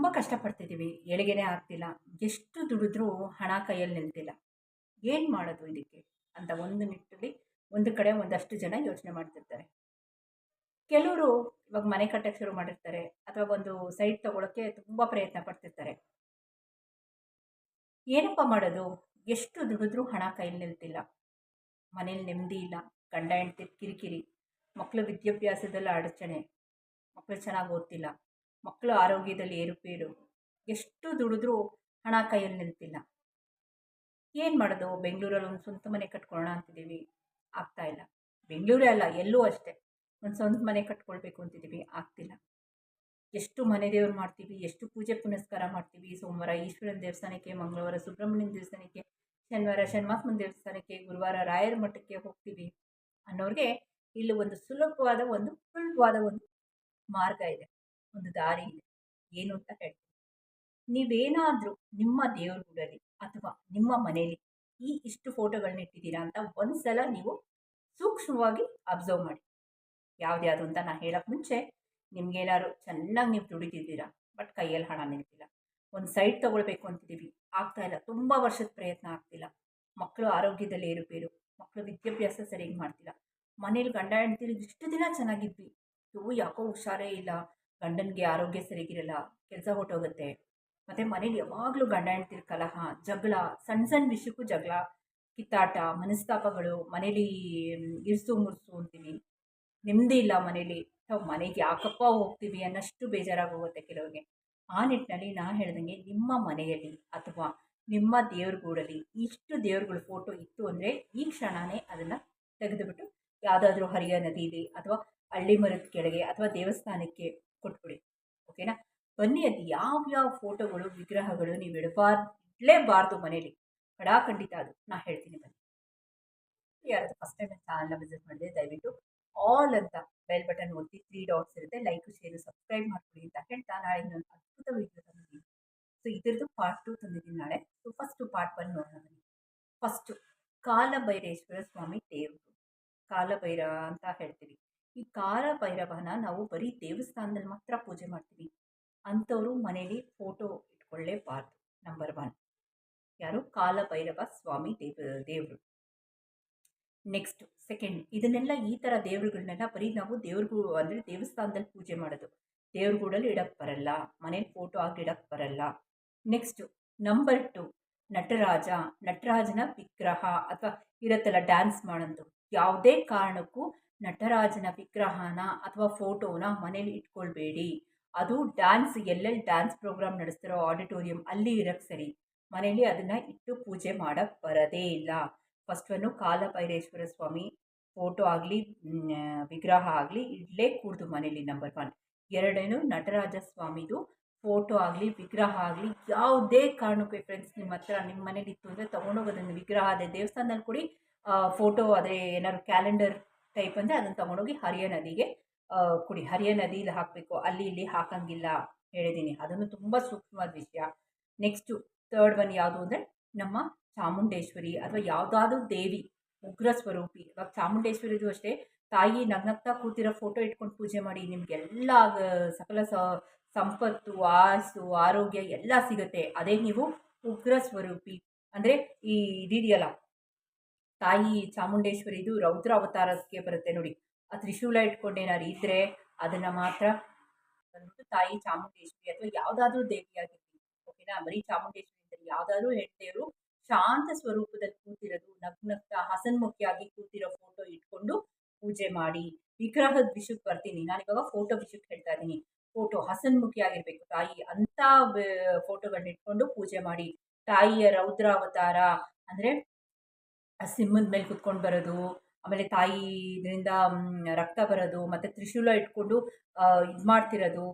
ತುಂಬ ಕಷ್ಟಪಡ್ತಿದ್ದೀವಿ ಏಳಿಗೆನೇ ಆಗ್ತಿಲ್ಲ. ಎಷ್ಟು ದುಡಿದ್ರೂ ಹಣ ಕೈಯಲ್ಲಿ ನಿಲ್ತಿಲ್ಲ. ಏನು ಮಾಡೋದು ಇದಕ್ಕೆ? ಅಂತ ಒಂದು ನಿಟ್ಟಲ್ಲಿ ಒಂದು ಕಡೆ ಒಂದಷ್ಟು ಜನ ಯೋಚನೆ ಮಾಡ್ತಿರ್ತಾರೆ. ಕೆಲವರು ಇವಾಗ ಮನೆ ಕಟ್ಟಕ್ಕೆ ಶುರು ಮಾಡಿರ್ತಾರೆ. ಅಥವಾ ಒಂದು ಸೈಟ್ ತಗೊಳ್ಳೋಕ್ಕೆ ತುಂಬ ಪ್ರಯತ್ನ ಪಡ್ತಿರ್ತಾರೆ. ಏನಪ್ಪ ಮಾಡೋದು? ಎಷ್ಟು ದುಡಿದ್ರೂ ಹಣ ಕೈಯಲ್ಲಿ ನಿಲ್ತಿಲ್ಲ. ಮನೇಲಿ ನೆಮ್ಮದಿ ಇಲ್ಲ. ಗಂಡ, ಹೆಂಡ್ತಿ, ಕಿರಿಕಿರಿ. ಮಕ್ಕಳು ವಿದ್ಯಾಭ್ಯಾಸದಲ್ಲಿ ಅಡಚಣೆ. ಮಕ್ಕಳು ಚೆನ್ನಾಗಿ ಓದ್ತಿಲ್ಲ. ಮಕ್ಕಳು ಆರೋಗ್ಯದಲ್ಲಿ ಏರುಪೇರು ಎಷ್ಟು ದುಡಿದ್ರೂ ಹಣ ಕೈಯಲ್ಲಿ ನಿಲ್ತಿಲ್ಲ. ಏನು ಮಾಡೋದು? ಬೆಂಗಳೂರಲ್ಲಿ ಒಂದು ಸ್ವಂತ ಮನೆ ಕಟ್ಕೊಳ್ಳೋಣ ಅಂತಿದ್ದೀವಿ. ಆಗ್ತಾ ಇಲ್ಲ. ಬೆಂಗಳೂರೇ ಅಲ್ಲ, ಎಲ್ಲೂ ಅಷ್ಟೇ. ಒಂದು ಸ್ವಂತ ಮನೆ ಕಟ್ಕೊಳ್ಬೇಕು ಅಂತಿದ್ದೀವಿ. ಆಗ್ತಿಲ್ಲ. ಎಷ್ಟು ಮನೆ ದೇವ್ರು ಮಾಡ್ತೀವಿ, ಎಷ್ಟು ಪೂಜೆ ಪುನಸ್ಕಾರ ಮಾಡ್ತೀವಿ. ಸೋಮವಾರ ಈಶ್ವರನ ದೇವಸ್ಥಾನಕ್ಕೆ, ಮಂಗಳವಾರ ಸುಬ್ರಹ್ಮಣ್ಯನ ದೇವಸ್ಥಾನಕ್ಕೆ, ಶನಿವಾರ ಶನ್ಮಾತ್ಮನ ದೇವಸ್ಥಾನಕ್ಕೆ, ಗುರುವಾರ ರಾಯರ ಮಠಕ್ಕೆ ಹೋಗ್ತೀವಿ ಅನ್ನೋರಿಗೆ ಇಲ್ಲಿ ಒಂದು ಸುಲಭವಾದ ಒಂದು ಸುಲಭವಾದ ಒಂದು ಮಾರ್ಗ ಇದೆ. ಒಂದು ದಾರಿ ಇದೆ. ಏನು ಅಂತ ಹೇಳ್ತೀನಿ. ನೀವೇನಾದರೂ ನಿಮ್ಮ ದೇವ್ರ ಅಥವಾ ನಿಮ್ಮ ಮನೆಯಲ್ಲಿ ಈ ಇಷ್ಟು ಫೋಟೋಗಳನ್ನ ಇಟ್ಟಿದ್ದೀರಾ ಅಂತ ಒಂದ್ಸಲ ನೀವು ಸೂಕ್ಷ್ಮವಾಗಿ ಅಬ್ಸರ್ವ್ ಮಾಡಿ. ಯಾವ್ದ್ಯಾವುದು ಅಂತ ನಾನು ಹೇಳೋಕ್ಕೆ ಮುಂಚೆ ನಿಮ್ಗೇನಾದ್ರು ಚೆನ್ನಾಗಿ ನೀವು ದುಡಿತಿದ್ದೀರಾ ಬಟ್ ಕೈಯಲ್ಲಿ ಹಣ ನಿಲ್ತಿಲ್ಲ ಒಂದು ಸೈಟ್ ತೊಗೊಳ್ಬೇಕು ಅಂತಿದ್ದೀವಿ. ಆಗ್ತಾ ಇಲ್ಲ. ತುಂಬ ವರ್ಷದ ಪ್ರಯತ್ನ ಆಗ್ತಿಲ್ಲ. ಮಕ್ಕಳು ಆರೋಗ್ಯದಲ್ಲಿ ಏರುಪೇರು ಮಕ್ಕಳು ವಿದ್ಯಾಭ್ಯಾಸ ಸರಿಯಾಗಿ ಮಾಡ್ತಿಲ್ಲ. ಮನೇಲಿ ಗಂಡ ಹೆಂಡ್ತಿರು ಇಷ್ಟು ದಿನ ಚೆನ್ನಾಗಿದ್ವಿ. ಇವು ಯಾಕೋ ಹುಷಾರೇ ಇಲ್ಲ. ಗಂಡನಿಗೆ ಆರೋಗ್ಯ ಸರಿಗಿರಲ್ಲ, ಕೆಲಸ ಹೊಟ್ಟೋಗುತ್ತೆ ಮತ್ತು ಮನೇಲಿ ಯಾವಾಗಲೂ ಗಂಡ ಹೆಂಡ್ತಿರ್ ಕಲಹ ಜಗಳ ಸಣ್ಣ ಸಣ್ಣ ವಿಷಯಕ್ಕೂ ಜಗಳ, ಕಿತ್ತಾಟ, ಮನಸ್ತಾಪಗಳು, ಮನೇಲಿ ಇರಿಸು ಮುರಿಸು ಅಂತೀವಿ. ನೆಮ್ಮದಿ ಇಲ್ಲ ಮನೇಲಿ. ನಾವು ಮನೆಗೆ ಯಾಕಪ್ಪ ಹೋಗ್ತೀವಿ ಅನ್ನಷ್ಟು ಬೇಜಾರಾಗಿ ಹೋಗುತ್ತೆ ಕೆಲವರಿಗೆ. ಆ ನಿಟ್ಟಿನಲ್ಲಿ ನಾನು ಹೇಳ್ದಂಗೆ ನಿಮ್ಮ ಮನೆಯಲ್ಲಿ ಅಥವಾ ನಿಮ್ಮ ದೇವ್ರಗೂಡಲ್ಲಿ ಇಷ್ಟು ದೇವ್ರುಗಳ ಫೋಟೋ ಇತ್ತು ಅಂದರೆ ಈ ಕ್ಷಣನೇ ಅದನ್ನು ತೆಗೆದುಬಿಟ್ಟು ಯಾವುದಾದ್ರೂ ಹರಿಯ ನದಿಲಿ ಅಥವಾ ಹಳ್ಳಿ ಮರದ ಕೆಳಗೆ ಅಥವಾ ದೇವಸ್ಥಾನಕ್ಕೆ ಕೊಟ್ಬಿಡಿ. ಓಕೆನಾ? ಬನ್ನಿ ಅದು ಯಾವ್ಯಾವ ಫೋಟೋಗಳು, ವಿಗ್ರಹಗಳು ನೀವು ಇಡಬಾರ್ದು ಇಡಲೇಬಾರ್ದು ಮನೇಲಿ? ಖಡಾಖಂಡಿತ ಅದು. ನಾ ಹೇಳ್ತೀನಿ ಬನ್ನಿ. ಯಾರು ಫಸ್ಟ್ ಟೈಮ್ ಚಾನಲ್ನ ವಿಸಿಟ್ ಮಾಡಿದೆ ದಯವಿಟ್ಟು ಆಲ್ ಅಂತ ಬೆಲ್ ಬಟನ್ ಒತ್ತಿ ತ್ರೀ ಡಾಟ್ಸ್ ಇರುತ್ತೆ. ಲೈಕ್ ಶೇರು ಸಬ್ಸ್ಕ್ರೈಬ್ ಮಾಡ್ಕೊಳ್ಳಿ ಅಂತ ಹೇಳ್ತಾ ನಾಳೆ ಇನ್ನೊಂದು ಅದ್ಭುತ ವಿಡಿಯೋ ತಂದಿದ್ದೀನಿ ಸೊ ಇದ್ರದ್ದು ಪಾರ್ಟ್ ಟು ತಂದಿದ್ದೀನಿ ನಾಳೆ. ಸೊ ಫಸ್ಟು ಪಾರ್ಟ್ ಒನ್ ನೋಡೋಣ ಬನ್ನಿ. ಫಸ್ಟು ಕಾಲಭೈರೇಶ್ವರ ಸ್ವಾಮಿ ದೇವರು. ಕಾಲಭೈರ ಅಂತ ಹೇಳ್ತೀವಿ. ಈ ಕಾಲ ಭೈರವನ ನಾವು ಬರೀ ದೇವಸ್ಥಾನದಲ್ಲಿ ಮಾತ್ರ ಪೂಜೆ ಮಾಡ್ತೀವಿ. ಅಂಥವರು ಮನೇಲಿ ಫೋಟೋ ಇಟ್ಕೊಳ್ಳೇಬಾರ್ದು ನಂಬರ್ ಒನ್ ಯಾರು? ಕಾಲ ಭೈರವ ಸ್ವಾಮಿ ದೇವ, ದೇವರು. ನೆಕ್ಸ್ಟ್ ಸೆಕೆಂಡ್ ಇದನ್ನೆಲ್ಲ ಈ ಥರ ದೇವರುಗಳನ್ನೆಲ್ಲ ಬರೀ ನಾವು ದೇವ್ರಿಗೂ ಅಂದರೆ ದೇವಸ್ಥಾನದಲ್ಲಿ ಪೂಜೆ ಮಾಡೋದು. ದೇವ್ರಗೂಡಲ್ಲಿ ಇಡಕ್ಕೆ ಬರಲ್ಲ, ಮನೇಲಿ ಫೋಟೋ ಹಾಕಿ ಇಡಕ್ಕೆ ಬರಲ್ಲ. ನೆಕ್ಸ್ಟು ನಂಬರ್ ಟು ನಟರಾಜ, ನಟರಾಜನ ವಿಗ್ರಹ ಅಥವಾ ಇರತ್ತಲ್ಲ ಡ್ಯಾನ್ಸ್ ಮಾಡೋದು. ಯಾವುದೇ ಕಾರಣಕ್ಕೂ ನಟರಾಜನ ವಿಗ್ರಹನ ಅಥವಾ ಫೋಟೋನ ಮನೇಲಿ ಇಟ್ಕೊಳ್ಬೇಡಿ. ಅದು ಡ್ಯಾನ್ಸ್, ಎಲ್ಲೆಲ್ಲಿ ಡ್ಯಾನ್ಸ್ ಪ್ರೋಗ್ರಾಮ್ ನಡೆಸ್ತಿರೋ ಆಡಿಟೋರಿಯಂ ಅಲ್ಲಿ ಇರಕ್ಕೆ ಸರಿ. ಮನೇಲಿ ಅದನ್ನು ಇಟ್ಟು ಪೂಜೆ ಮಾಡೋಕ್ಕೆ ಬರೋದೇ ಇಲ್ಲ. First one Kalabhaireshwara Swami photo ಆಗಲಿ ವಿಗ್ರಹ ಆಗಲಿ ಇಡಲೇ ಕೂಡ್ದು ಮನೇಲಿ ನಂಬರ್ ಒನ್. ಎರಡೇನು ನಟರಾಜ ಸ್ವಾಮಿದು ಫೋಟೋ ಆಗಲಿ, ವಿಗ್ರಹ ಆಗಲಿ ಯಾವುದೇ ಕಾರಣಕ್ಕೂ ಫ್ರೆಂಡ್ಸ್ ನಿಮ್ಮ ಹತ್ರ ನಿಮ್ಮ ಮನೇಲಿ ಇತ್ತು ಅಂದರೆ ತೊಗೊಂಡೋಗೋದನ್ನು ವಿಗ್ರಹ ಅದೇ ದೇವಸ್ಥಾನದಲ್ಲಿ ಕೊಡಿ. ಫೋಟೋ ಅದೇ ಏನಾದ್ರು ಕ್ಯಾಲೆಂಡರ್ ಟೈಪ್ ಅಂದರೆ ಅದನ್ನು ತಗೊಂಡೋಗಿ ಹರಿಯ ನದಿಗೆ ಕುಡಿ. ಹರಿಯ ನದಿಯಲ್ಲಿ ಹಾಕಬೇಕು. ಅಲ್ಲಿ ಇಲ್ಲಿ ಹಾಕಂಗಿಲ್ಲ ಹೇಳಿದ್ದೀನಿ ಅದನ್ನು ತುಂಬ ಸೂಕ್ಷ್ಮವಾದ ವಿಷಯ. ನೆಕ್ಸ್ಟು ಥರ್ಡ್ ಒನ್ ಯಾವುದು ಅಂದರೆ ನಮ್ಮ ಚಾಮುಂಡೇಶ್ವರಿ ಅಥವಾ ಯಾವುದಾದ್ರೂ ದೇವಿ, ಉಗ್ರ ಸ್ವರೂಪಿ. ಇವಾಗ ಚಾಮುಂಡೇಶ್ವರಿದು ಅಷ್ಟೇ, ತಾಯಿ ನಗ್ನಗ್ತಾ ಕೂತಿರೋ ಫೋಟೋ ಇಟ್ಕೊಂಡು ಪೂಜೆ ಮಾಡಿ ನಿಮಗೆಲ್ಲ ಸಕಲ ಸಂಪತ್ತು ಆಸು ಆರೋಗ್ಯ ಎಲ್ಲ ಸಿಗುತ್ತೆ. ಅದೇ ನೀವು ಉಗ್ರ ಸ್ವರೂಪಿ. ಅಂದರೆ ಈ ಇದಿದೆಯಲ್ಲ ತಾಯಿ ಚಾಮುಂಡೇಶ್ವರಿದು ರೌದ್ರ ಅವತಾರಕ್ಕೆ ಬರುತ್ತೆ ನೋಡಿ. ಆ ತ್ರಿಶೂಲ ಇಟ್ಕೊಂಡೇನಾದ್ರು ಇದ್ರೆ ಅದನ್ನ ಮಾತ್ರ ಬಂದ್ಬಿಟ್ಟು ತಾಯಿ ಚಾಮುಂಡೇಶ್ವರಿ ಅಥವಾ ಯಾವುದಾದ್ರೂ ದೇವಿಯಾಗಿರ್ಲಿ. ಓಕೆನಾ? ಬರೀ ಚಾಮುಂಡೇಶ್ವರಿ ಯಾವುದಾದ್ರೂ ಹೆಂಡತಿಯರು ಶಾಂತ ಸ್ವರೂಪದಲ್ಲಿ ಕೂತಿರೋದು ನಗ್ನಗ್ತ ಹಸನ್ಮುಖಿಯಾಗಿ ಕೂತಿರೋ ಫೋಟೋ ಇಟ್ಕೊಂಡು ಪೂಜೆ ಮಾಡಿ. ವಿಗ್ರಹದ ವಿಷಯಕ್ಕೆ ಬರ್ತೀನಿ. ನಾನು ಇವಾಗ ಫೋಟೋ ವಿಷಯಕ್ಕೆ ಹೇಳ್ತಾ ಇದ್ದೀನಿ. ಫೋಟೋ ಹಸನ್ಮುಖಿಯಾಗಿರಬೇಕು ತಾಯಿ. ಅಂತ ಫೋಟೋಗಳನ್ನ ಇಟ್ಕೊಂಡು ಪೂಜೆ ಮಾಡಿ. ತಾಯಿಯ ರೌದ್ರ ಅವತಾರ ಅಂದರೆ ಸಿಂಹದ ಮೇಲೆ ಕುತ್ಕೊಂಡು ಬರೋದು, ಆಮೇಲೆ ತಾಯಿ ಇದರಿಂದ ರಕ್ತ ಬರೋದು, ಮತ್ತು ತ್ರಿಶೂಲ ಇಟ್ಕೊಂಡು ಇದು ಮಾಡ್ತಿರೋದು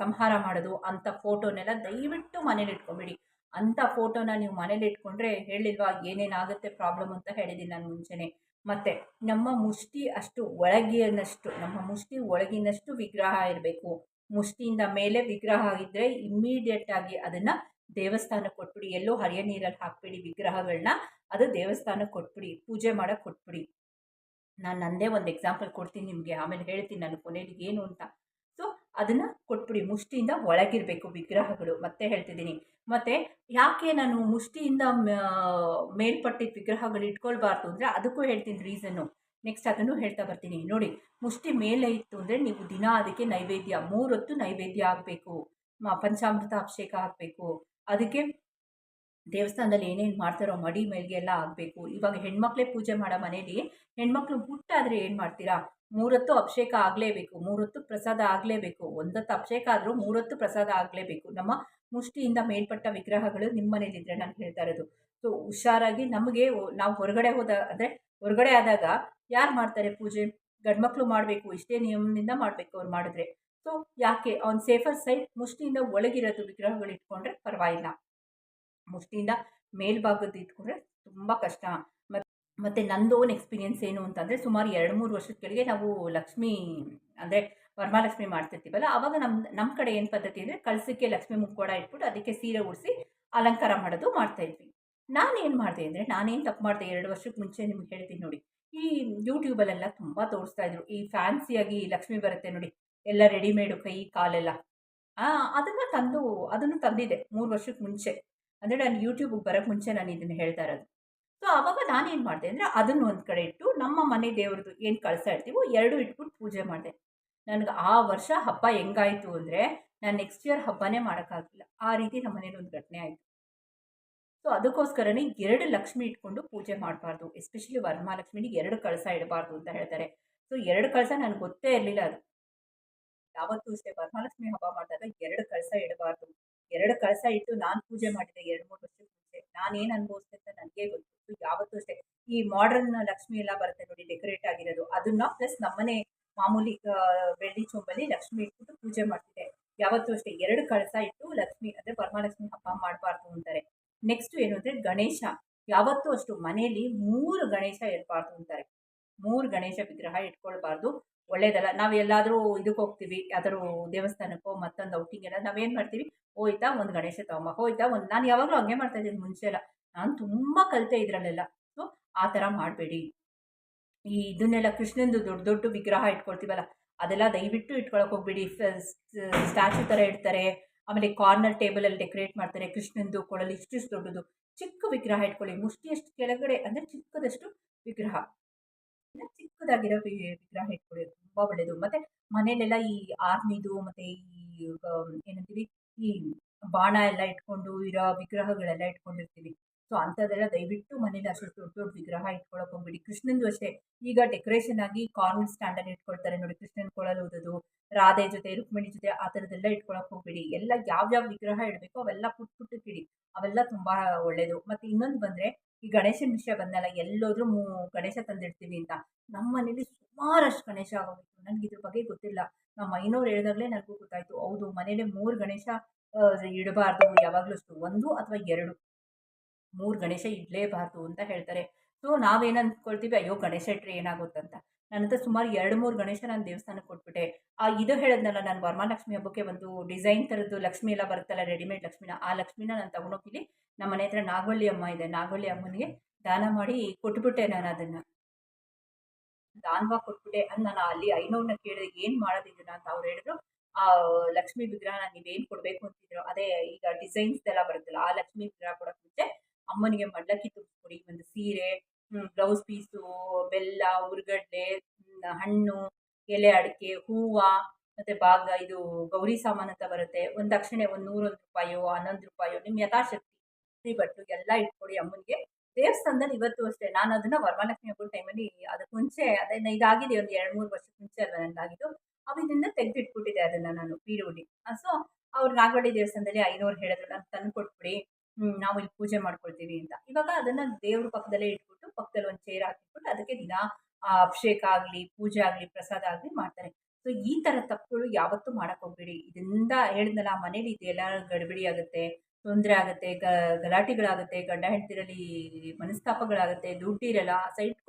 ಸಂಹಾರ ಮಾಡೋದು ಅಂಥ ಫೋಟೋನೆಲ್ಲ ದಯವಿಟ್ಟು ಮನೇಲಿ ಇಟ್ಕೊಂಬಿಡಿ. ಅಂಥ ಫೋಟೋನ ನೀವು ಮನೇಲಿ ಇಟ್ಕೊಂಡ್ರೆ ಹೇಳಿಲ್ವಾ, ಏನೇನಾಗುತ್ತೆ ಪ್ರಾಬ್ಲಮ್ ಅಂತ ಹೇಳಿದ್ದೀನಿ ನಾನು ಮುಂಚೆನೇ. ಮತ್ತು ನಮ್ಮ ಮುಷ್ಟಿ ಅಷ್ಟು ಒಳಗಿನಷ್ಟು, ನಮ್ಮ ಮುಷ್ಟಿ ಒಳಗಿನಷ್ಟು ವಿಗ್ರಹ ಇರಬೇಕು. ಮುಷ್ಟಿಯಿಂದ ಮೇಲೆ ವಿಗ್ರಹ ಇದ್ದರೆ ಇಮ್ಮಿಡಿಯೇಟಾಗಿ ಅದನ್ನು ದೇವಸ್ಥಾನಕ್ಕೆ ಕೊಟ್ಬಿಡಿ, ಎಲ್ಲೋ ಹರಿಯ ನೀರಲ್ಲಿ ಹಾಕ್ಬಿಡಿ ವಿಗ್ರಹಗಳನ್ನ ಅದು ದೇವಸ್ಥಾನಕ್ಕೆ ಕೊಟ್ಬಿಡಿ, ಪೂಜೆ ಮಾಡೋಕ್ಕೆ ಕೊಟ್ಬಿಡಿ. ನಾನು ನಂದೇ ಒಂದು ಎಕ್ಸಾಂಪಲ್ ಕೊಡ್ತೀನಿ ನಿಮಗೆ, ಆಮೇಲೆ ಹೇಳ್ತೀನಿ ನಾನು ಕೊನೆಯಲ್ಲಿ ಏನು ಅಂತ. ಸೊ ಅದನ್ನು ಕೊಟ್ಬಿಡಿ, ಮುಷ್ಟಿಯಿಂದ ಒಳಗಿರಬೇಕು ವಿಗ್ರಹಗಳು, ಮತ್ತೆ ಹೇಳ್ತಿದ್ದೀನಿ. ಮತ್ತು ಯಾಕೆ ನಾನು ಮುಷ್ಟಿಯಿಂದ ಮೇಲ್ಪಟ್ಟಿದ್ದ ವಿಗ್ರಹಗಳು ಇಟ್ಕೊಳ್ಬಾರ್ದು ಅಂದರೆ ಅದಕ್ಕೂ ಹೇಳ್ತೀನಿ ರೀಸನ್ನು ನೆಕ್ಸ್ಟ್ ಅದನ್ನು ಹೇಳ್ತಾ ಬರ್ತೀನಿ. ನೋಡಿ, ಮುಷ್ಟಿ ಮೇಲೆ ಇತ್ತು ಅಂದರೆ ನೀವು ದಿನ ಅದಕ್ಕೆ ನೈವೇದ್ಯ, ಮೂರೊತ್ತು ನೈವೇದ್ಯ ಆಗಬೇಕು. ಪಂಚಾಮೃತ ಅಭಿಷೇಕ ಆಗಬೇಕು. ಅದಕ್ಕೆ ದೇವಸ್ಥಾನದಲ್ಲಿ ಏನೇನು ಮಾಡ್ತಾರೋ ಮಡಿ ಮೇಲ್ಗೆ ಎಲ್ಲ ಆಗಬೇಕು ಇವಾಗ ಹೆಣ್ಮಕ್ಳೇ ಪೂಜೆ ಮಾಡೋ ಮನೇಲಿ ಹೆಣ್ಮಕ್ಳು ಹುಟ್ಟಾದರೆ ಏನು ಮಾಡ್ತೀರಾ? ಮೂರೊತ್ತು ಅಭಿಷೇಕ ಆಗಲೇಬೇಕು, ಮೂರೊತ್ತು ಪ್ರಸಾದ ಆಗಲೇಬೇಕು, ಒಂದೊತ್ತು ಅಭಿಷೇಕ ಆದರೂ ಮೂರೊತ್ತು ಪ್ರಸಾದ ಆಗಲೇಬೇಕು. ನಮ್ಮ ಮುಷ್ಟಿಯಿಂದ ಮೇಲ್ಪಟ್ಟ ವಿಗ್ರಹಗಳು ನಿಮ್ಮ ಮನೇಲಿದ್ದರೆ ನಾನು ಹೇಳ್ತಾ ಇರೋದು. ಸೊ ಹುಷಾರಾಗಿ ನಮಗೆ ನಾವು ಹೊರಗಡೆ ಹೋದ ಅಂದರೆ ಹೊರಗಡೆ ಆದಾಗ ಯಾರು ಮಾಡ್ತಾರೆ ಪೂಜೆ? ಗಂಡ್ಮಕ್ಳು ಮಾಡಬೇಕು, ಇಷ್ಟೇ ನಿಯಮದಿಂದ ಮಾಡಬೇಕು ಅವ್ರು ಮಾಡಿದ್ರೆ. ಸೊ, ಯಾಕೆ? ಆನ್ ಸೇಫರ್ ಸೈಡ್ ಮುಷ್ಟಿಯಿಂದ ಒಳಗಿರೋದು ವಿಗ್ರಹಗಳು ಇಟ್ಕೊಂಡ್ರೆ ಪರವಾಗಿಲ್ಲ. ಮುಷ್ಟಿಯಿಂದ ಮೇಲ್ಭಾಗದ್ದು ಇಟ್ಕೊಂಡ್ರೆ ತುಂಬ ಕಷ್ಟ. ಮತ್ತು ಮತ್ತು ನಂದು ಓನ್ ಎಕ್ಸ್ಪೀರಿಯನ್ಸ್ ಏನು ಅಂತಂದರೆ ಸುಮಾರು ಎರಡು ಮೂರು ವರ್ಷದ ಕೆಳಗೆ ನಾವು ಲಕ್ಷ್ಮಿ, ಅಂದರೆ ವರಮಹಾಲಕ್ಷ್ಮಿ ಮಾಡ್ತಿರ್ತೀವಲ್ಲ ಆವಾಗ ನಮ್ಮ ನಮ್ಮ ಕಡೆ ಏನು ಪದ್ಧತಿ ಅಂದರೆ ಕಳಸಕ್ಕೆ ಲಕ್ಷ್ಮಿ ಮುಕ್ಕೋಡ ಇಟ್ಬಿಟ್ಟು ಅದಕ್ಕೆ ಸೀರೆ ಉಡಿಸಿ ಅಲಂಕಾರ ಮಾಡೋದು ಮಾಡ್ತಾಯಿದ್ವಿ ನಾನೇನು ಮಾಡಿದೆ ಅಂದರೆ, ನಾನೇನು ತಪ್ಪು ಮಾಡಿದೆ ಎರಡು ವರ್ಷಕ್ಕೆ ಮುಂಚೆ ನಿಮ್ಗೆ ಹೇಳ್ತೀನಿ ನೋಡಿ. ಈ ಯೂಟ್ಯೂಬಲ್ಲೆಲ್ಲ ತುಂಬ ತೋರಿಸ್ತಾ ಇದ್ರು. ಈ ಫ್ಯಾನ್ಸಿಯಾಗಿ ಲಕ್ಷ್ಮಿ ಬರುತ್ತೆ ನೋಡಿ. ಎಲ್ಲ ರೆಡಿಮೇಡು ಕೈ, ಕಾಲೆಲ್ಲ. ಅದನ್ನು ತಂದು, ಅದನ್ನು ತಂದಿದೆ ಮೂರು ವರ್ಷಕ್ಕೆ ಮುಂಚೆ. ಅಂದರೆ ನಾನು ಯೂಟ್ಯೂಬಿಗೆ ಬರೋಕ್ಕೆ ಮುಂಚೆ ನಾನು ಇದನ್ನು ಹೇಳ್ತಾ ಇರೋದು. ಸೊ ಆವಾಗ ನಾನೇನು ಮಾಡಿದೆ ಅಂದರೆ ಅದನ್ನು ಒಂದು ಕಡೆ ಇಟ್ಟು ನಮ್ಮ ಮನೆ ದೇವ್ರದ್ದು ಏನು ಕಳ್ಸಾ ಇರ್ತೀವೋ ಎರಡು ಇಟ್ಬಿಟ್ಟು ಪೂಜೆ ಮಾಡಿದೆ. ನನಗೆ ಆ ವರ್ಷ ಹಬ್ಬ ಹೆಂಗಾಯಿತು ಅಂದರೆ ನಾನು ನೆಕ್ಸ್ಟ್ ಇಯರ್ ಹಬ್ಬನೇ ಮಾಡೋಕ್ಕಾಗಲಿಲ್ಲ. ಆ ರೀತಿ ನಮ್ಮ ಮನೇಲಿ ಒಂದು ಘಟನೆ ಆಯಿತು. ಸೊ ಅದಕ್ಕೋಸ್ಕರನೇ ಎರಡು ಲಕ್ಷ್ಮಿ ಇಟ್ಕೊಂಡು ಪೂಜೆ ಮಾಡಬಾರ್ದು. ಎಸ್ಪೆಷಲಿ ವರಮಹಾಲಕ್ಷ್ಮಿನಿಗೆ ಎರಡು ಕಳಸ ಇಡಬಾರ್ದು ಅಂತ ಹೇಳ್ತಾರೆ. ಸೊ ಎರಡು ಕಳಸ ನನಗೆ ಗೊತ್ತೇ ಇರಲಿಲ್ಲ ಅದು. ಯಾವತ್ತೂ ಅಷ್ಟೇ ವರಮಹಾಲಕ್ಷ್ಮಿ ಹಬ್ಬ ಮಾಡಿದಾಗ ಎರಡು ಕಳಸ ಇಡಬಾರ್ದು. ಎರಡು ಕಳಸ ಇಟ್ಟು ನಾನು ಪೂಜೆ ಮಾಡಿದೆ ಎರಡು, ಮೂರು ವರ್ಷ ಮುಂಚೆ. ನಾನೇನು ಅನುಭವಿಸ್ತೆ ಅಂತ ನನಗೆ ಗೊತ್ತಿತ್ತು ಯಾವತ್ತೂ ಅಷ್ಟೇ. ಈ ಮಾಡರ್ನ್ ಲಕ್ಷ್ಮಿ ಎಲ್ಲ ಬರುತ್ತೆ ನೋಡಿ ಡೆಕೋರೇಟ್ ಆಗಿರೋದು. ಅದನ್ನ ಪ್ಲಸ್ ನಮ್ಮನೆ ಮಾಮೂಲಿ ಬೆಳ್ಳಿ ಚೊಂಬಲ್ಲಿ ಲಕ್ಷ್ಮಿ ಇಟ್ಬಿಟ್ಟು ಪೂಜೆ ಮಾಡ್ತಿದೆ ಯಾವತ್ತೂ ಅಷ್ಟೇ. ಎರಡು ಕಳಸ ಇಟ್ಟು ಲಕ್ಷ್ಮಿ, ಅಂದರೆ ವರಮಹಾಲಕ್ಷ್ಮಿ ಹಬ್ಬ ಮಾಡಬಾರ್ದು ಅಂತಾರೆ. ನೆಕ್ಸ್ಟ್ ಏನು ಅಂದರೆ ಗಣೇಶ. ಯಾವತ್ತೂ ಅಷ್ಟು ಮನೆಯಲ್ಲಿ ಮೂರು ಗಣೇಶ ಇರಬಾರ್ದು ಅಂತಾರೆ. ಮೂರು ಗಣೇಶ ವಿಗ್ರಹ ಇಟ್ಕೊಳ್ಬಾರ್ದು. ಒಳ್ಳೇದಲ್ಲ. ನಾವು ಎಲ್ಲಾದರೂ ಇದಕ್ಕೆ ಹೋಗ್ತೀವಿ, ಯಾವ್ದಾದ್ರು ದೇವಸ್ಥಾನಕ್ಕೋ ಮತ್ತೊಂದು ಔಟಿಂಗ್ ಎಲ್ಲ ನಾವೇನು ಮಾಡ್ತೀವಿ, ಹೋಯ್ತಾ ಒಂದು ಗಣೇಶ ತಗೊಂಬ, ಹೋಯ್ತಾ ಒಂದು, ನಾನು ಯಾವಾಗಲೂ ಹಂಗೆ ಮಾಡ್ತಾ ಇದ್ದೀನಿ ಮುಂಚೆ ಎಲ್ಲ. ನಾನು ತುಂಬ ಕಲಿತೆ ಇದರಲ್ಲೆಲ್ಲ. ಸೊ, ಆ ಥರ ಮಾಡಬೇಡಿ. ಈ ಇದನ್ನೆಲ್ಲ ಕೃಷ್ಣಂದು ದೊಡ್ಡ ದೊಡ್ಡ ವಿಗ್ರಹ ಇಟ್ಕೊಳ್ತೀವಲ್ಲ, ಅದೆಲ್ಲ ದಯವಿಟ್ಟು ಇಟ್ಕೊಳಕ್ಕೆ ಹೋಗ್ಬೇಡಿ. ಸ್ಟ್ಯಾಚು ಥರ ಇಡ್ತಾರೆ, ಆಮೇಲೆ ಕಾರ್ನರ್ ಟೇಬಲಲ್ಲಿ ಡೆಕೋರೇಟ್ ಮಾಡ್ತಾರೆ ಕೃಷ್ಣಂದು ಕೊಳಲು ಇಷ್ಟಿಷ್ಟು ದೊಡ್ಡದು. ಚಿಕ್ಕ ವಿಗ್ರಹ ಇಟ್ಕೊಳ್ಳಿ, ಮುಷ್ಟಿಯಷ್ಟು ಕೆಳಗಡೆ ಅಂದರೆ ಚಿಕ್ಕದಷ್ಟು ವಿಗ್ರಹ. ಚಿಕ್ಕದಾಗಿರೋ ವಿಗ್ರಹ ಇಟ್ಕೊಳ್ಳಿ ತುಂಬಾ ಒಳ್ಳೇದು. ಮತ್ತೆ ಮನೇಲೆಲ್ಲ ಈ ಆರ್ಮಿದು, ಮತ್ತೆ ಈ ಏನಂತೀವಿ, ಈ ಬಾಣ ಎಲ್ಲ ಇಟ್ಕೊಂಡು ಇರೋ ವಿಗ್ರಹಗಳೆಲ್ಲ ಇಟ್ಕೊಂಡಿರ್ತೀವಿ. ಸೊ ಅಂಥದ್ದೆಲ್ಲ ದಯವಿಟ್ಟು ಮನೇಲಿ ಅಷ್ಟು ದೊಡ್ಡ ದೊಡ್ಡ ವಿಗ್ರಹ ಇಟ್ಕೊಳಕ್ಕೆ ಹೋಗ್ಬಿಡಿ. ಕೃಷ್ಣಂದು ಅಷ್ಟೇ. ಈಗ ಡೆಕೋರೇಷನ್ ಆಗಿ ಕಾರ್ನ್ ಸ್ಟ್ಯಾಂಡರ್ಡ್ ಇಟ್ಕೊಳ್ತಾರೆ ನೋಡಿ. ಕೃಷ್ಣನ ಕೊಳಲು ಓದೋದು, ರಾಧೆ ಜೊತೆ, ರುಕ್ಮಿಣಿ ಜೊತೆ ಆ ಥರದ್ದೆಲ್ಲ ಇಟ್ಕೊಳಕ್ಕೆ ಹೋಗ್ಬಿಡಿ. ಎಲ್ಲ ಯಾವ್ಯಾವ ವಿಗ್ರಹ ಇಡಬೇಕು ಅವೆಲ್ಲ ಪುಟ್ ಪುಟ್ಟಕ್ಕಿಡಿ ಅವೆಲ್ಲ ತುಂಬ ಒಳ್ಳೆಯದು ಮತ್ತು ಇನ್ನೊಂದು ಬಂದರೆ ಈ ಗಣೇಶನ ವಿಷಯ ಬಂದಲ್ಲ, ಎಲ್ಲೋದ್ರೂ ಗಣೇಶ ತಂದಿಡ್ತೀವಿ ಅಂತ. ನಮ್ಮ ಮನೇಲಿ ಸುಮಾರಷ್ಟು ಗಣೇಶ ಆಗೋಗಿತ್ತು. ನನಗೆ ಇದ್ರ ಬಗ್ಗೆ ಗೊತ್ತಿಲ್ಲ. ನಮ್ಮ ಮೈನವ್ರು ಹೇಳಿದಾಗಲೇ ನನಗೂ ಗೊತ್ತಾಯಿತು. ಹೌದು, ಮನೇಲಿ ಮೂರು ಗಣೇಶ ಇಡಬಾರ್ದು ಯಾವಾಗಲೂ ಅಷ್ಟು. ಒಂದು ಅಥವಾ ಎರಡು. ಮೂರು ಗಣೇಶ ಇಡಲೇಬಾರ್ದು ಅಂತ ಹೇಳ್ತಾರೆ. ಸೊ ನಾವೇನು ಅಂದ್ಕೊಳ್ತೀವಿ ಅಯ್ಯೋ, ಗಣೇಶ ಇಟ್ಟರೆ ಏನಾಗುತ್ತಂತ ನನ್ನ ಹತ್ರ ಸುಮಾರು ಎರಡು ಮೂರು ಗಣೇಶ ನಾನು ದೇವಸ್ಥಾನಕ್ಕೆ ಕೊಟ್ಬಿಟ್ಟೆ. ಆ, ಇದು ಹೇಳಿದ್ನಲ್ಲ, ನಾನು ವರಮಹಾಲಕ್ಷ್ಮಿ ಹಬ್ಬಕ್ಕೆ ಒಂದು ಡಿಸೈನ್ ಥರದ್ದು ಲಕ್ಷ್ಮಿ ಎಲ್ಲ ಬರುತ್ತಲ್ಲ, ರೆಡಿಮೇಡ್ ಲಕ್ಷ್ಮಿನ, ಆ ಲಕ್ಷ್ಮಿನ ನಾನು ತಗೊಂಡೋಗಿಲಿ ನಮ್ಮ ಮನೆ ಹತ್ರ ನಾಗವಳ್ಳಿ ಅಮ್ಮ ಇದೆ. ನಾಗವಳ್ಳಿ ಅಮ್ಮನಿಗೆ ದಾನ ಮಾಡಿ ಕೊಟ್ಬಿಟ್ಟೆ ನಾನು ಅದನ್ನು. ದಾನವಾಗಿ ಕೊಟ್ಬಿಟ್ಟೆ. ಅಂತ ನಾನು ಅಲ್ಲಿ ಐನೋರ್ನ ಕೇಳಿದೆ, ಏನು ಮಾಡೋದಿದ್ದೀನ ಅಂತ ಅವ್ರು ಹೇಳಿದ್ರು. ಆ, ಲಕ್ಷ್ಮಿ ವಿಗ್ರಹನ ನೀವೇನು ಕೊಡಬೇಕು ಅಂತಿದ್ರು, ಅದೇ ಈಗ ಡಿಸೈನ್ಸ್ ಎಲ್ಲ ಬರುತ್ತಲ್ಲ, ಆ ಲಕ್ಷ್ಮಿ ವಿಗ್ರಹ ಕೊಡೋಕ್ಕೆ ಮುಂಚೆ ಅಮ್ಮನಿಗೆ ಮಡ್ಲಕ್ಕಿ ತುಂಬಿಸ್ಕೊಡಿ ಒಂದು ಸೀರೆ ಬ್ಲೌಸ್ ಪೀಸು ಬೆಲ್ಲ ಉರ್ಗಡ್ಡೆ ಹಣ್ಣು, ಎಲೆ ಅಡಿಕೆ, ಹೂವು, ಮತ್ತು ಭಾಗ ಇದು ಗೌರಿ ಸಾಮಾನು ಅಂತ ಬರುತ್ತೆ. ಒಂದು ತಕ್ಷಣ ಒಂದು ನೂರೊಂದು ರೂಪಾಯೋ, ಹನ್ನೊಂದು ರೂಪಾಯೋ ನಿಮ್ಮ ಯಥಾಶಕ್ತಿ ಬಟ್ಟು ಎಲ್ಲ ಇಟ್ಕೊಡಿ ಅಮ್ಮನಿಗೆ. ದೇವಸ್ಥಾನದಲ್ಲಿ ಇವತ್ತು ಅಷ್ಟೇ, ನಾನು ಅದನ್ನು ವರಮಹಾಲಕ್ಷ್ಮಿ ಹಬ್ಬದ ಟೈಮಲ್ಲಿ ಅದಕ್ಕೆ ಮುಂಚೆ ಅದನ್ನು ಇದಾಗಿದೆ ಒಂದು ಎರಡು ಮೂರು ವರ್ಷಕ್ಕೆ ಮುಂಚೆ ಅಲ್ವಾ ನನಗಾಗಿದ್ದು ಅವರಿಂದ ತೆಗೆದಿಟ್ಬಿಟ್ಟಿದೆ ಅದನ್ನು ನಾನು ಪೀರುಡಿ ಸೊ ಅವ್ರು ನಾಗವಳ್ಳಿ ದೇವಸ್ಥಾನದಲ್ಲಿ ಐನೂರು ಹೇಳಿದ್ರು ನಾನು ತಂದು ಕೊಟ್ಬಿಡಿ ನಾವು ಇಲ್ಲಿ ಪೂಜೆ ಮಾಡ್ಕೊಳ್ತೀವಿ ಅಂತ. ಇವಾಗ ಅದನ್ನು ದೇವ್ರ ಪಕ್ಕದಲ್ಲೇ ಇಟ್ಬಿಟ್ಟು ಪಕ್ಕದಲ್ಲಿ ಒಂದು ಚೇರ್ ಹಾಕಿಬಿಟ್ಟು ಅದಕ್ಕೆ ದಿನ ಅಭಿಷೇಕ ಆಗಲಿ, ಪೂಜೆ ಆಗಲಿ, ಪ್ರಸಾದ ಆಗಲಿ ಮಾಡ್ತಾರೆ. ಸೊ ಈ ಥರ ತಪ್ಪುಗಳು ಯಾವತ್ತೂ ಮಾಡೋಕ್ಕೆ ಹೋಗ್ಬೇಡಿ. ಇದರಿಂದ ಹೇಳಿದ್ನಲ್ಲ ಮನೇಲಿ ಇದೆಲ್ಲ ಗಡಿಬಿಡಿ ಆಗುತ್ತೆ, ತೊಂದರೆ ಆಗುತ್ತೆ, ಗ, ಗಲಾಟೆಗಳಾಗುತ್ತೆ, ಗಂಡ ಹೆಂಡತಿರಲ್ಲಿ ಮನಸ್ತಾಪಗಳಾಗುತ್ತೆ ದುಡ್ಡಿರಲ್ಲ ಸೈಟ್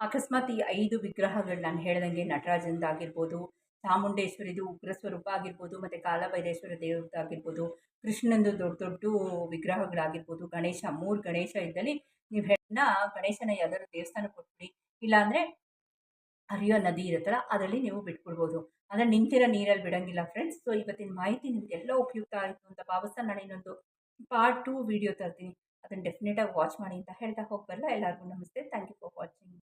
ಅಕಸ್ಮಾತ್ ಈ ಐದು ವಿಗ್ರಹಗಳು ನಾನು ಹೇಳ್ದಂಗೆ ನಟರಾಜಂದಾಗಿರ್ಬೋದು ಚಾಮುಂಡೇಶ್ವರಿದು ಉಗ್ರ ಸ್ವರೂಪ ಆಗಿರ್ಬೋದು, ಮತ್ತು ಕಾಲಭೈರೇಶ್ವರ ದೇವ್ರದ್ದಾಗಿರ್ಬೋದು ಕೃಷ್ಣಂದು ದೊಡ್ಡ ದೊಡ್ಡ ವಿಗ್ರಹಗಳಾಗಿರ್ಬೋದು, ಗಣೇಶ, ಮೂರು ಗಣೇಶ ಇದ್ದಲ್ಲಿ ನೀವು ಹೆಣ್ಣ ಗಣೇಶನ ಯಾವ್ದಾದ್ರು ದೇವಸ್ಥಾನಕ್ಕೆ ಕೊಟ್ಬಿಡಿ. ಇಲ್ಲಾಂದರೆ ಹರಿಯೋ ನದಿ ಇರುತ್ತಲ್ಲ, ಅದರಲ್ಲಿ ನೀವು ಬಿಟ್ಬಿಡ್ಬೋದು. ಅಂದರೆ ನಿಂತಿರೋ ನೀರಲ್ಲಿ ಬಿಡೋಂಗಿಲ್ಲ ಫ್ರೆಂಡ್ಸ್ ಸೊ ಇವತ್ತಿನ ಮಾಹಿತಿ ನಿಮಗೆಲ್ಲ ಉಪಯುಕ್ತ ಆಯಿತು ಅಂತ ಭಾವಿಸ್ತಾ ನಾನು ಇನ್ನೊಂದು ಪಾರ್ಟ್ ಟು ವಿಡಿಯೋ ತರ್ತೀನಿ. ಅದನ್ನು ಡೆಫಿನೆಟಾಗಿ ವಾಚ್ ಮಾಡಿ ಅಂತ ಹೇಳ್ತಾ ಹೋಗ್ಬರಲ್ಲ ಎಲ್ಲರಿಗೂ ನಮಸ್ತೆ. Thank you